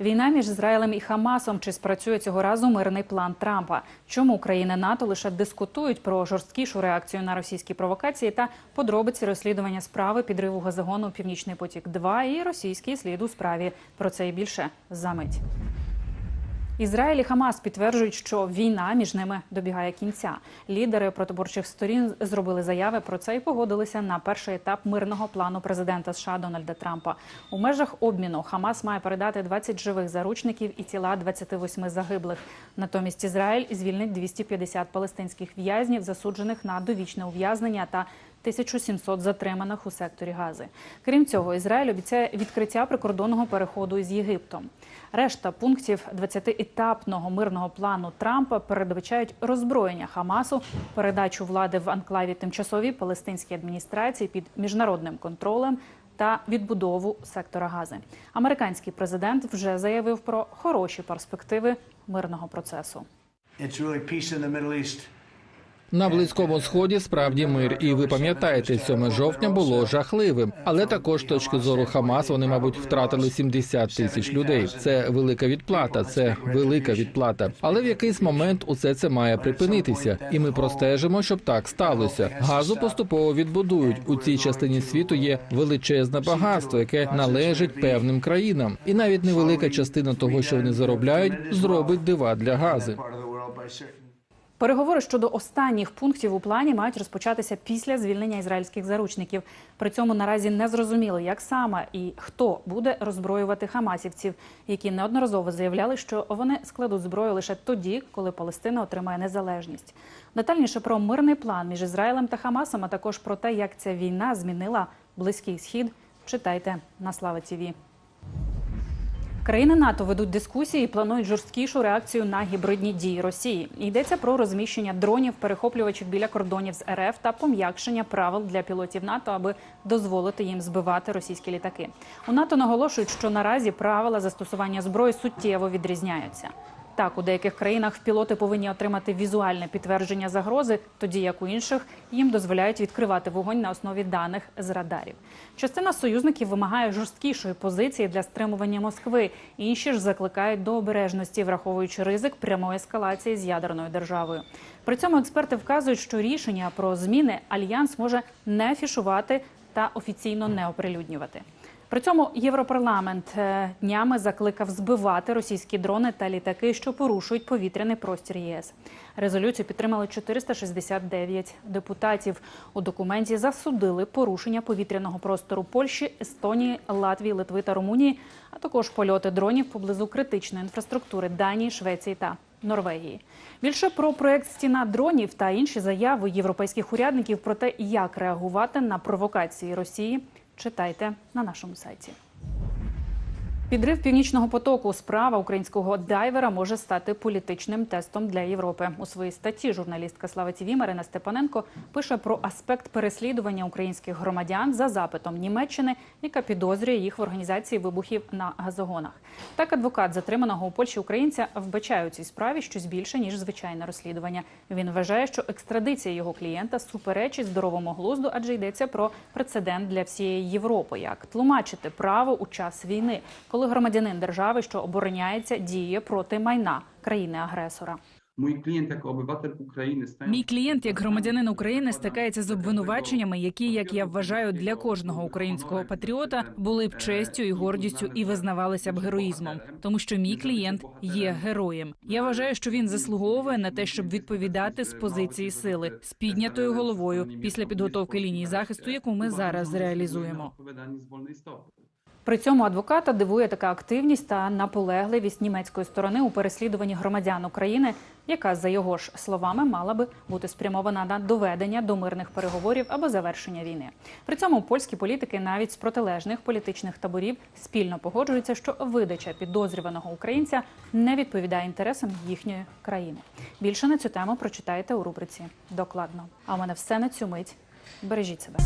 Війна між Ізраїлем і Хамасом чи спрацює цього разу мирний план Трампа? Чому країни НАТО лише дискутують про жорсткішу реакцію на російські провокації та подробиці розслідування справи підриву газогону Північний потік 2 і російський слід у справі? Про це і більше за мить. Ізраїль і Хамас підтверджують, що війна між ними добігає кінця. Лідери протиборчих сторін зробили заяви про це і погодилися на перший етап мирного плану президента США Дональда Трампа. У межах обміну Хамас має передати 20 живих заручників і тіла 28 загиблих. Натомість Ізраїль звільнить 250 палестинських в'язнів, засуджених на довічне ув'язнення та 1700 затриманих у секторі Гази. Крім цього, Ізраїль обіцяє відкриття прикордонного переходу із Єгиптом. Решта пунктів 20-етапного мирного плану Трампа передбачають роззброєння Хамасу, передачу влади в анклаві тимчасовій палестинській адміністрації під міжнародним контролем та відбудову сектора Гази. Американський президент вже заявив про хороші перспективи мирного процесу. It's really peace in the Middle East. На близькому сході справді мир, і ви пам'ятаєте, 7 жовтня було жахливим. Але також з точки зору Хамас вони, мабуть, втратили 70 тисяч людей. Це велика відплата, це велика відплата. Але в якийсь момент усе це має припинитися, і ми простежимо, щоб так сталося. Газу поступово відбудують. У цій частині світу є величезне багатство, яке належить певним країнам, і навіть невелика частина того, що вони заробляють, зробить дива для гази. Переговори щодо останніх пунктів у плані мають розпочатися після звільнення ізраїльських заручників. При цьому наразі не зрозуміло, як саме і хто буде роззброювати хамасівців, які неодноразово заявляли, що вони складуть зброю лише тоді, коли Палестина отримає незалежність. Детальніше про мирний план між Ізраїлем та Хамасом, а також про те, як ця війна змінила близький схід. Читайте на Слава ТІВІ. Країни НАТО ведуть дискусії і планують жорсткішу реакцію на гібридні дії Росії. Йдеться про розміщення дронів перехоплювачів біля кордонів з РФ та пом'якшення правил для пілотів НАТО, аби дозволити їм збивати російські літаки. У НАТО наголошують, що наразі правила застосування зброї суттєво відрізняються. Так, у деяких країнах пілоти повинні отримати візуальне підтвердження загрози, тоді як у інших їм дозволяють відкривати вогонь на основі даних з радарів. Частина союзників вимагає жорсткішої позиції для стримування Москви. Інші ж закликають до обережності, враховуючи ризик прямої ескалації з ядерною державою. При цьому експерти вказують, що рішення про зміни альянс може не афішувати та офіційно не оприлюднювати. При цьому Європарламент е, днями закликав збивати російські дрони та літаки, що порушують повітряний простір ЄС. Резолюцію підтримали 469 депутатів. У документі засудили порушення повітряного простору Польщі, Естонії, Латвії, Литви та Румунії, а також польоти дронів поблизу критичної інфраструктури Данії, Швеції та Норвегії. Більше про проект Стіна дронів та інші заяви європейських урядників про те, як реагувати на провокації Росії. Читайте на нашому сайті. Підрив північного потоку. Справа українського дайвера може стати політичним тестом для Європи. У своїй статті журналістка Слава ТІВІ Марина Степаненко пише про аспект переслідування українських громадян за запитом Німеччини, яка підозрює їх в організації вибухів на газогонах. Так, адвокат затриманого у Польщі українця вбачає у цій справі щось більше ніж звичайне розслідування. Він вважає, що екстрадиція його клієнта суперечить здоровому глузду, адже йдеться про прецедент для всієї Європи. Як тлумачити право у час війни, коли громадянин держави, що обороняється, діє проти майна країни-агресора. Klient jako obywatel Ukrainy staje Мій клієнт, як громадянин України, стикається з обвинуваченнями, які, як я вважаю, для кожного українського патріота були б честю і гордістю і визнавалися б героїзмом, тому що мій клієнт є героєм. Я вважаю, що він заслуговує на те, щоб відповідати з позиції сили з піднятою головою після підготовки лінії захисту, яку ми зараз реалізуємо. При цьому адвоката дивує така активність та наполегливість німецької сторони у переслідуванні громадян України, яка за його ж словами мала би бути спрямована на доведення до мирних переговорів або завершення війни. При цьому польські політики навіть з протилежних політичних таборів спільно погоджуються, що видача підозрюваного українця не відповідає інтересам їхньої країни. Більше на цю тему прочитайте у рубриці докладно. А у мене все на цю мить. Бережіть себе.